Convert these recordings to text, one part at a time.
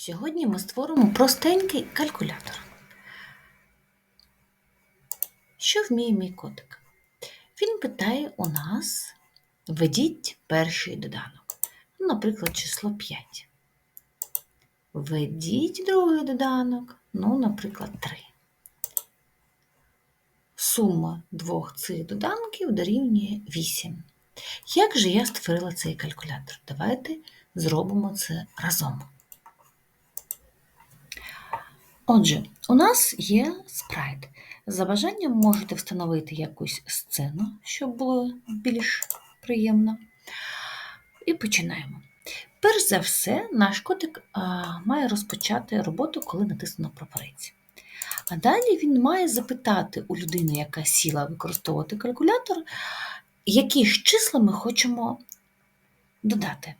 Сьогодні ми створимо простенький калькулятор. Що вміє мій котик? Він питає у нас: введіть перший доданок. Ну, Наприклад, число 5. Введіть другий доданок, ну, наприклад, 3. Сума двох цих доданків дорівнює 8. Як же я створила цей калькулятор? Давайте зробимо це разом. Отже, у нас є спрайт. За бажанням можете встановити якусь сцену, щоб було більш приємно. І починаємо. Перш за все, наш котик має розпочати роботу, коли натиснено прапорець. А далі він має запитати у людини, яка сіла використовувати калькулятор, які ж числа ми хочемо додати.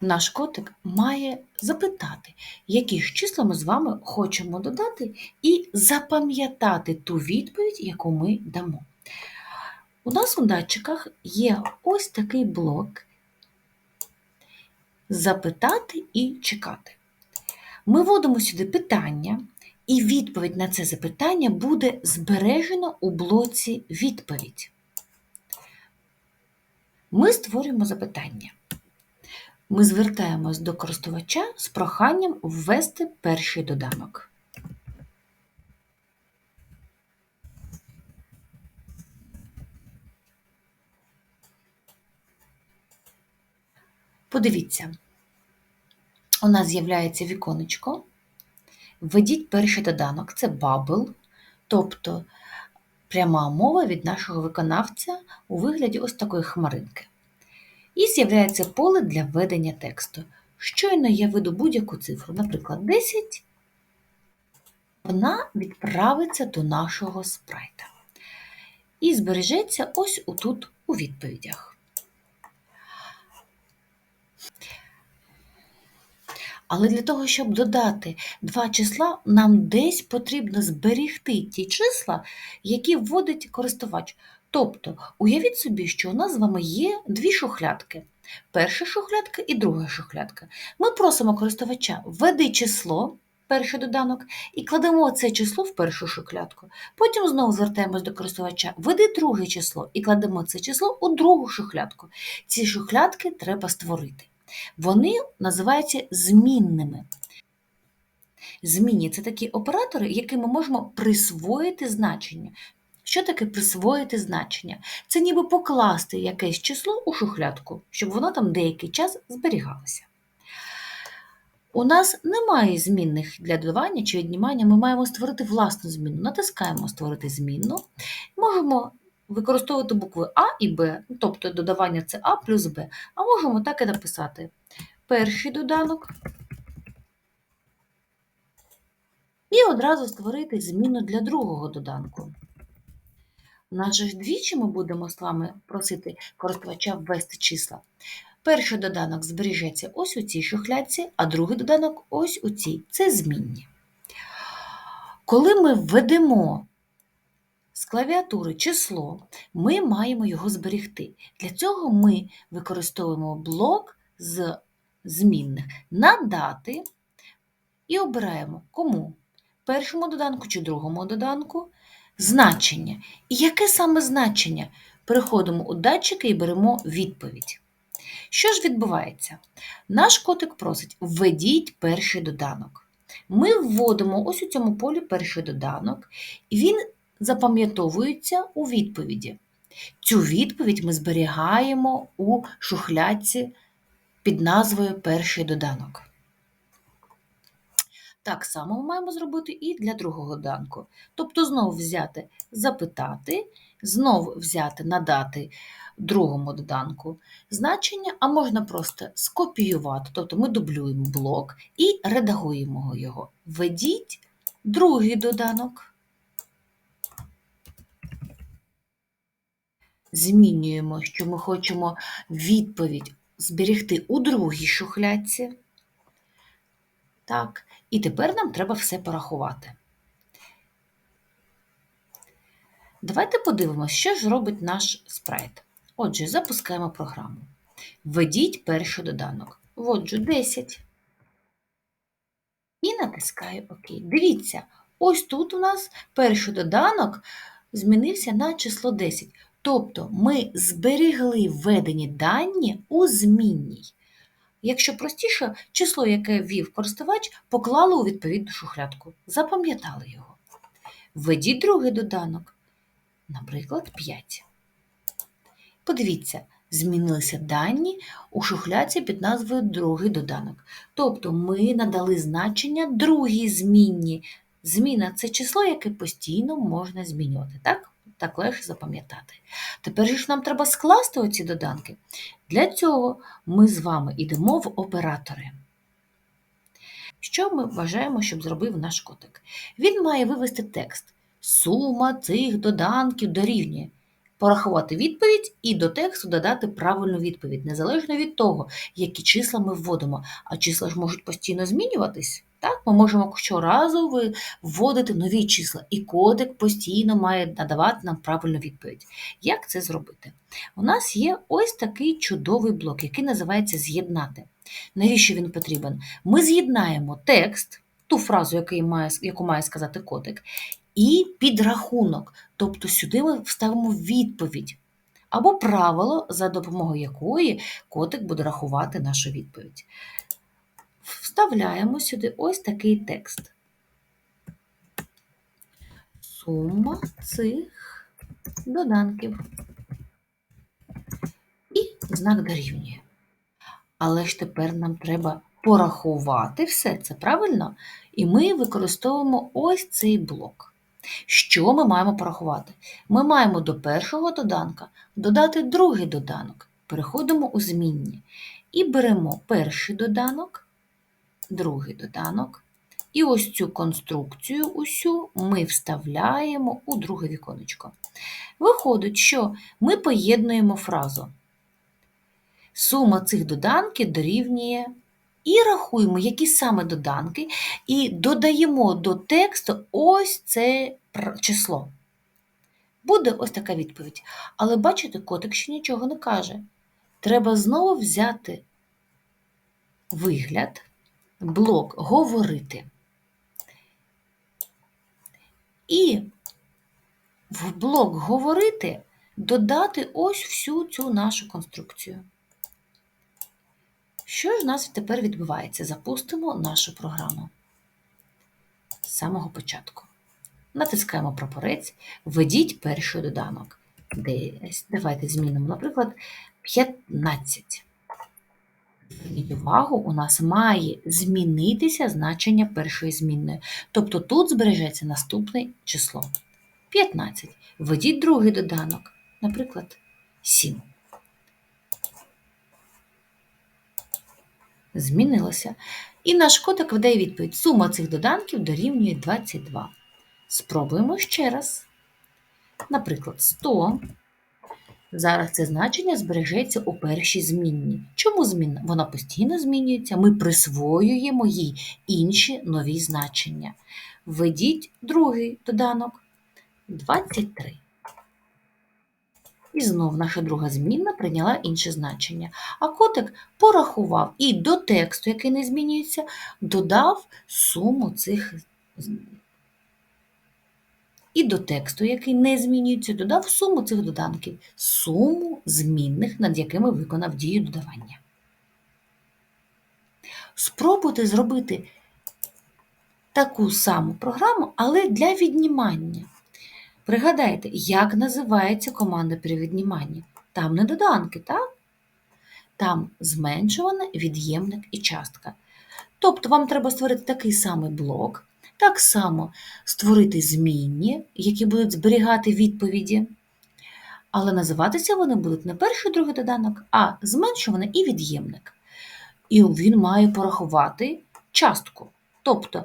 Наш котик має запитати, які ж числа ми з вами хочемо додати, і запам'ятати ту відповідь, яку ми дамо. У нас у датчиках є ось такий блок запитати і чекати. Ми вводимо сюди питання, і відповідь на це запитання буде збережена у блоці відповідь. Ми створюємо запитання. Ми звертаємось до користувача з проханням ввести перший доданок. Подивіться, у нас з'являється віконечко. Введіть перший доданок це бабл, тобто пряма мова від нашого виконавця у вигляді ось такої хмаринки. І з'являється поле для введення тексту. Щойно я веду будь-яку цифру, наприклад, 10, вона відправиться до нашого спрайта. І збережеться ось отут у відповідях. Але для того, щоб додати два числа, нам десь потрібно зберігти ті числа, які вводить користувач. Тобто, уявіть собі, що у нас з вами є дві шухлядки. Перша шухлядка і друга шухлядка. Ми просимо користувача введи число, перший доданок, і кладемо це число в першу шухлядку. Потім знову звертаємось до користувача, введи друге число і кладемо це число у другу шухлядку. Ці шухлядки треба створити. Вони називаються змінними. Змінні це такі оператори, яким ми можемо присвоїти значення. Що таке присвоїти значення? Це ніби покласти якесь число у шухлядку, щоб воно там деякий час зберігалося. У нас немає змінних для додавання чи віднімання, ми маємо створити власну зміну. Натискаємо Створити змінну. Можемо використовувати букви А і Б, тобто додавання це А плюс Б. А можемо так і написати перший доданок. І одразу створити зміну для другого доданку. У нас же двічі ми будемо з вами просити користувача ввести числа. Перший доданок збережеться ось у цій шухлядці, а другий доданок ось у цій. Це змінні. Коли ми введемо з клавіатури число, ми маємо його зберегти. Для цього ми використовуємо блок з змінних надати і обираємо кому? Першому доданку чи другому доданку значення. І яке саме значення? Переходимо у датчики і беремо відповідь. Що ж відбувається? Наш котик просить введіть перший доданок. Ми вводимо ось у цьому полі перший доданок, і він запам'ятовується у відповіді. Цю відповідь ми зберігаємо у шухлядці під назвою Перший доданок. Так само ми маємо зробити і для другого доданку. Тобто, знову взяти запитати, знову взяти надати другому доданку значення, а можна просто скопіювати, тобто ми дублюємо блок і редагуємо його. Введіть другий доданок. Змінюємо, що ми хочемо відповідь зберегти у другій шухлядці. Так, і тепер нам треба все порахувати. Давайте подивимося, що ж робить наш спрайт. Отже, запускаємо програму. Введіть перший доданок. Вводжу 10. і натискаю ОК. Дивіться, ось тут у нас перший доданок змінився на число 10. Тобто ми зберегли введені дані у змінній. Якщо простіше, число, яке ввів користувач, поклали у відповідну шухлядку. Запам'ятали його. Введіть другий доданок, наприклад, 5. Подивіться, змінилися дані у шухляці під назвою другий доданок. Тобто ми надали значення другій змінні. Зміна це число, яке постійно можна змінювати. Так? Так легше запам'ятати. Тепер ж нам треба скласти оці доданки. Для цього ми з вами йдемо в оператори. Що ми вважаємо, щоб зробив наш котик? Він має вивести текст. Сума цих доданків дорівнює. Порахувати відповідь і до тексту додати правильну відповідь, незалежно від того, які числа ми вводимо. А числа ж можуть постійно змінюватись. Так, ми можемо щоразу вводити нові числа, і кодек постійно має надавати нам правильну відповідь. Як це зробити? У нас є ось такий чудовий блок, який називається З'єднати. Навіщо він потрібен? Ми з'єднаємо текст, ту фразу, яку має, яку має сказати кодек, і підрахунок. Тобто сюди ми вставимо відповідь. Або правило, за допомогою якої котик буде рахувати нашу відповідь. Вставляємо сюди ось такий текст. Сума цих доданків. І знак дорівнює. Але ж тепер нам треба порахувати все це, правильно? І ми використовуємо ось цей блок. Що ми маємо порахувати? Ми маємо до першого доданка додати другий доданок. Переходимо у змінні. І беремо перший доданок, другий доданок. І ось цю конструкцію усю ми вставляємо у друге віконечко. Виходить, що ми поєднуємо фразу. Сума цих доданків дорівнює і рахуємо, які саме доданки, і додаємо до тексту ось це число. Буде ось така відповідь. Але бачите, котик ще нічого не каже. Треба знову взяти вигляд, блок говорити. І в блок говорити додати ось всю цю нашу конструкцію. Що ж у нас тепер відбувається? Запустимо нашу програму з самого початку. Натискаємо прапорець, введіть перший доданок. Десь. Давайте змінимо, наприклад, 15. Зверніть увагу, у нас має змінитися значення першої змінної. Тобто тут збережеться наступне число. 15. Введіть другий доданок, наприклад, 7. змінилося. І наш котик видає відповідь. Сума цих доданків дорівнює 22. Спробуємо ще раз. Наприклад, 100. Зараз це значення збережеться у першій змінні. Чому змінна? Вона постійно змінюється, ми присвоюємо їй інші нові значення. Введіть другий доданок 23. І знов наша друга змінна прийняла інше значення. А котик порахував і до тексту, який не змінюється, додав суму цих і до тексту, який не змінюється, додав суму цих доданків, суму змінних, над якими виконав дію додавання. Спробуйте зробити таку саму програму, але для віднімання. Пригадайте, як називається команда при відніманні? Там не доданки, так? Там зменшуване від'ємник і частка. Тобто вам треба створити такий самий блок, так само створити змінні, які будуть зберігати відповіді. Але називатися вони будуть не перший другий доданок, а зменшуваний і від'ємник. І він має порахувати частку. Тобто,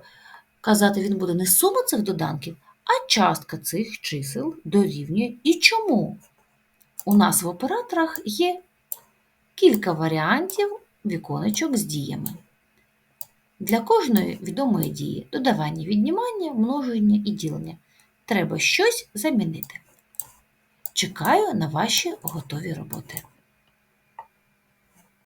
казати він буде не сума цих доданків, а частка цих чисел дорівнює і чому? У нас в операторах є кілька варіантів віконечок з діями. Для кожної відомої дії додавання, віднімання, множення і ділення. Треба щось замінити. Чекаю на ваші готові роботи.